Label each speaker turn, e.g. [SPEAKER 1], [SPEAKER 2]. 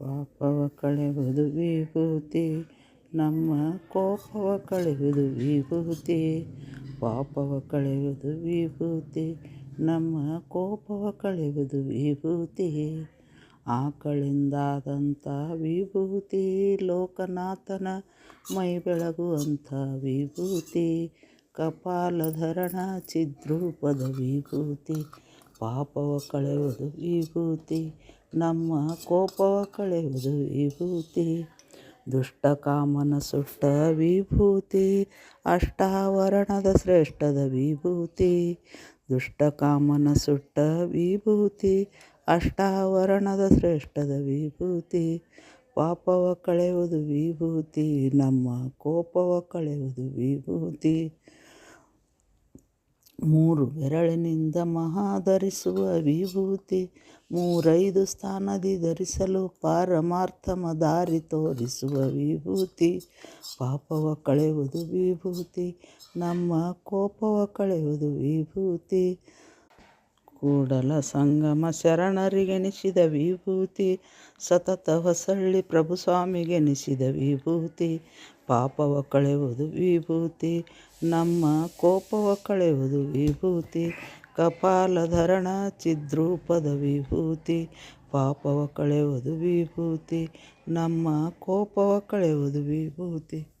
[SPEAKER 1] ಪಾಪವ ಕಳೆಯುವುದು ವಿಭೂತಿ ನಮ್ಮ ಕೋಪವ ಕಳೆಯುವುದು ವಿಭೂತಿ ಪಾಪವ ಕಳೆಯುವುದು ವಿಭೂತಿ ನಮ್ಮ ಕೋಪವ ಕಳೆಯುವುದು ವಿಭೂತಿ ಆಕಳಿಂದಾದಂಥ ವಿಭೂತಿ, ಲೋಕನಾಥನ ಮೈ ಬೆಳಗುವಂಥ ವಿಭೂತಿ, ಕಪಾಲಧರಣ ಚಿದ್ರೂಪದ ವಿಭೂತಿ ಪಾಪವ ಕಳೆಯುವುದು ವಿಭೂತಿ ನಮ್ಮ ಕೋಪವ ಕಳೆಯುವುದು ವಿಭೂತಿ. ದುಷ್ಟಕಾಮನ ಸುಟ್ಟ ವಿಭೂತಿ. ಅಷ್ಟಾವರಣದ ಶ್ರೇಷ್ಠದ ವಿಭೂತಿ. ದುಷ್ಟಕಾಮನ ಸುಟ್ಟ ವಿಭೂತಿ. ಅಷ್ಟಾವರಣದ ಶ್ರೇಷ್ಠದ ವಿಭೂತಿ. ಪಾಪವ ಕಳೆಯುವುದು ವಿಭೂತಿ. ನಮ್ಮ ಕೋಪವ ಕಳೆಯುವುದು ವಿಭೂತಿ. ಮೂರು ಬೆರಳಿನಿಂದ ಮಹಾ ಧರಿಸುವ ವಿಭೂತಿ, ಮೂರೈದು ಸ್ಥಾನದಿ ಧರಿಸಲು ಪಾರಮಾರ್ಥಮ ದಾರಿ ತೋರಿಸುವ ವಿಭೂತಿ, ಪಾಪವ ಕಳೆಯುವುದು ವಿಭೂತಿ, ನಮ್ಮ ಕೋಪವ ಕಳೆಯುವುದು ವಿಭೂತಿ ಕೂಡಲ ಸಂಗಮ ಶರಣರಿಗೆನಿಸಿದ ವಿಭೂತಿ, ಸತತ ಹೊಸಳ್ಳಿ ಪ್ರಭು ಸ್ವಾಮಿಗೆನಿಸಿದ ವಿಭೂತಿ, ಪಾಪವ ಕಳೆಯುವುದು ವಿಭೂತಿ, ನಮ್ಮ ಕೋಪವ ಕಳೆಯುವುದು ವಿಭೂತಿ ಕಪಾಲಧರಣ ಚಿದ್ರೂಪದ ವಿಭೂತಿ, ಪಾಪವ ಕಳೆಯುವುದು ವಿಭೂತಿ, ನಮ್ಮ ಕೋಪವ ಕಳೆಯುವುದು ವಿಭೂತಿ.